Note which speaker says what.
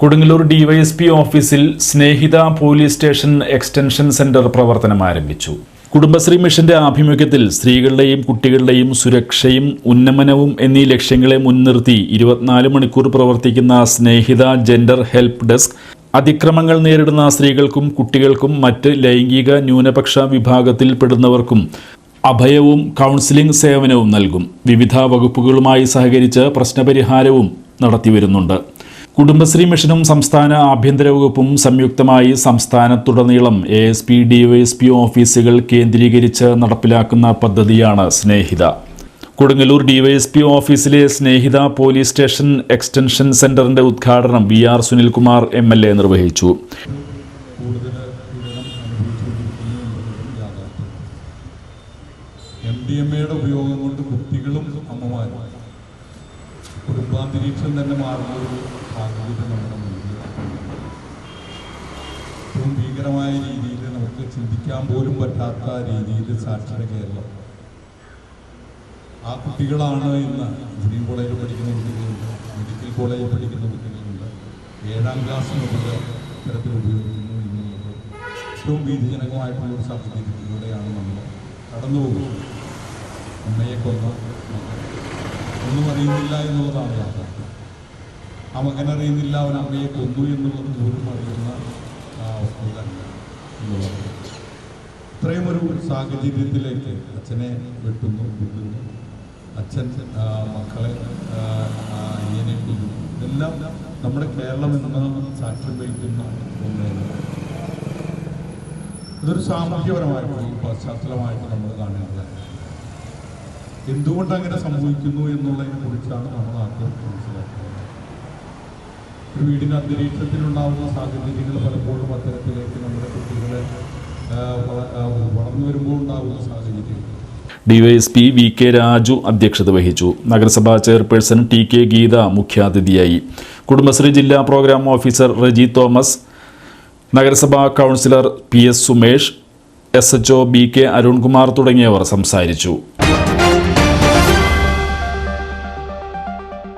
Speaker 1: Kodungallur DYSP ഓഫീസിൽ Snehitha police station extension centre പ്രവർത്തനം ആരംഭിച്ചു. കുടുംബശ്രീ മിഷന്റെ ആഭിമുഖ്യത്തിൽ സ്ത്രീകളുടെയും കുട്ടികളുടെയും സുരക്ഷയും ഉന്നമനവും എന്നീ ലക്ഷ്യങ്ങളെ മുൻനിർത്തി ഇരുപത്തിനാല് മണിക്കൂർ പ്രവർത്തിക്കുന്ന സ്നേഹിത ജെൻഡർ ഹെൽപ്പ് ഡെസ്ക് അതിക്രമങ്ങൾ നേരിടുന്ന സ്ത്രീകൾക്കും കുട്ടികൾക്കും മറ്റ് ലൈംഗിക ന്യൂനപക്ഷ വിഭാഗത്തിൽപ്പെടുന്നവർക്കും അഭയവും കൗൺസിലിംഗ് സേവനവും നൽകും. വിവിധ വകുപ്പുകളുമായി സഹകരിച്ച് പ്രശ്നപരിഹാരവും നടത്തിവരുന്നുണ്ട്. കുടുംബശ്രീ മിഷനും സംസ്ഥാന ആഭ്യന്തര വകുപ്പും സംയുക്തമായി സംസ്ഥാനത്തുടനീളം എ എസ് പി ഡിവൈഎസ്പി ഓഫീസുകൾ കേന്ദ്രീകരിച്ച് നടപ്പിലാക്കുന്ന പദ്ധതിയാണ് സ്നേഹിത. കൊടുങ്ങല്ലൂർ ഡിവൈഎസ്പി ഓഫീസിലെ സ്നേഹിത പോലീസ് സ്റ്റേഷൻ എക്സ്റ്റൻഷൻ സെന്ററിന്റെ ഉദ്ഘാടനം V R Sunilkumar M L A നിർവഹിച്ചു.
Speaker 2: എം ഡി എം എയുടെ ഉപയോഗം കൊണ്ട് കുട്ടികളും അമ്മമാരും കുടുംബാന്തരീക്ഷം തന്നെ മാറുന്ന സാഹചര്യം നമ്മുടെ ഭീകരമായ രീതിയിൽ നമുക്ക് ചിന്തിക്കാൻ പോലും പറ്റാത്ത രീതിയിൽ സാക്ഷര കേരളം ആ കുട്ടികളാണ് ഇന്ന് എഞ്ചിനീയറിംഗ് കോളേജിൽ പഠിക്കുന്ന കുട്ടികളുണ്ട് മെഡിക്കൽ കോളേജിൽ പഠിക്കുന്ന കുട്ടികളുണ്ട് ഏഴാം ക്ലാസ് മുതൽ ഇത്തരത്തിൽ ഉപയോഗിക്കുന്നു എന്നുള്ളത് ഏറ്റവും ഭീതിജനകമായിട്ടുള്ള ഒരു സാഹചര്യത്തിലൂടെയാണ് നമ്മൾ കടന്നു പോകുന്നത്. അമ്മയെ കൊന്ന ഒന്നും അറിയുന്നില്ല എന്നുള്ളതാണ് യാഥാർത്ഥ്യം. ആ മകനറിയുന്നില്ല അവൻ അമ്മയെ കൊന്നു എന്നുള്ളത് പോലും അറിയുന്ന അവസ്ഥയിലല്ല ഇത്രയും ഒരു സാഹചര്യത്തിലേക്ക് അച്ഛനെ വെട്ടുന്നു കൊല്ലുന്നു. അച്ഛൻ മക്കളെ അയ്യനെ കൊല്ലുന്നു. ഇതെല്ലാം നമ്മുടെ കേരളം എന്ന സാക്ഷ്യം വഹിക്കുന്ന ഒന്നാണ്. ഇതൊരു സാമൂഹ്യപരമായിട്ടുള്ള ഈ പശ്ചാത്തലമായിട്ട് നമ്മൾ കാണേണ്ടത് എന്തുകൊണ്ട് അങ്ങനെ സംഭവിക്കുന്നു എന്നുള്ളതിനെ കുറിച്ചാണ് നമ്മൾ ആദ്യം മനസ്സിലാക്കുന്നത് വീടിന്റെ അന്തരീക്ഷത്തിലുണ്ടാവുന്ന സാഹചര്യങ്ങൾ പലപ്പോഴും അത്തരത്തിലേക്ക് നമ്മുടെ കുട്ടികളെ വളർന്നു വരുമ്പോൾ ഉണ്ടാകുന്ന സാഹചര്യം
Speaker 1: ഡിവൈഎസ്പി വി കെ രാജു അധ്യക്ഷത വഹിച്ചു. നഗരസഭാ ചെയർപേഴ്സൺ ടി കെ ഗീത മുഖ്യാതിഥിയായി. കുടുംബശ്രീ ജില്ലാ പ്രോഗ്രാം ഓഫീസർ റജി തോമസ് നഗരസഭാ councillor P S Sumesh S H O B K Arunkumar തുടങ്ങിയവർ സംസാരിച്ചു.